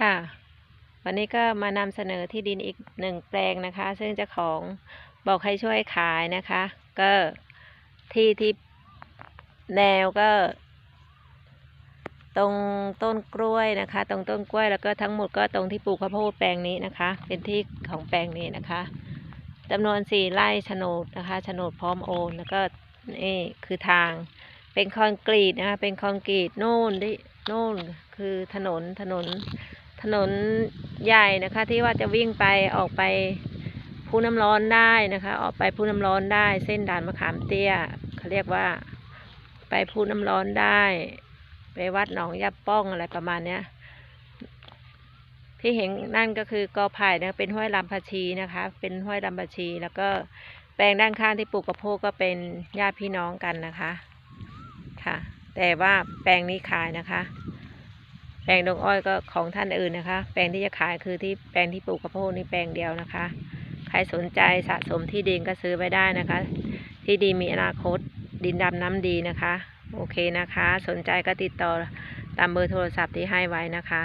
ค่ะ วันนี้ก็มานำเสนอที่ดินอีกหนึ่งแปลงนะคะ ซึ่งเจ้าของบอกให้ช่วยขายนะคะ ก็ที่ที่แนวก็ ตรงต้นกล้วยนะคะ ตรงต้นกล้วยแล้วก็ทั้งหมดก็ตรงที่ปลูกข้าวโพดแปลงนี้นะคะ เป็นที่ของแปลงนี้นะคะจำนวนสี่ไร่โฉนดนะคะโฉนดพร้อมโอนแล้วก็นี่คือทางเป็นคอนกรีตนะคะเป็นคอนกรีตนู่นที่นู่นคือถนนถนน ถนนใหญ่นะคะ ที่ว่าจะวิ่งไปออกไปพูน้ำร้อนได้นะคะ ออกไปพูน้ำร้อนได้ เส้นด่านมะขามเตี้ยเขาเรียกว่า ไปพูน้ำร้อนได้ ไปวัดหนองยาป้องอะไรประมาณเนี้ยที่เห็นนั่นก็คือกอไผ่นะเป็นห้วยลำพาชีนะคะ เป็นห้วยลำพาชี แล้วก็แปลงด้านข้างที่ปลูกกระโพดก็เป็นญาติพี่น้องกันนะคะค่ะ แต่ว่าแปลงนี้ขายนะคะ แปลงดงอ้อยก็ของท่านอื่นนะคะ แปลงที่จะขายคือที่แปลงที่ปลูกกระโพดนี่แปลงเดียวนะคะ ใครสนใจสะสมที่ดินก็ซื้อไปได้นะคะ ที่ดีมีอนาคต ดินดำน้ำดีนะคะ โอเคนะคะ สนใจก็ติดต่อตามเบอร์โทรศัพท์ที่ให้ไว้นะคะ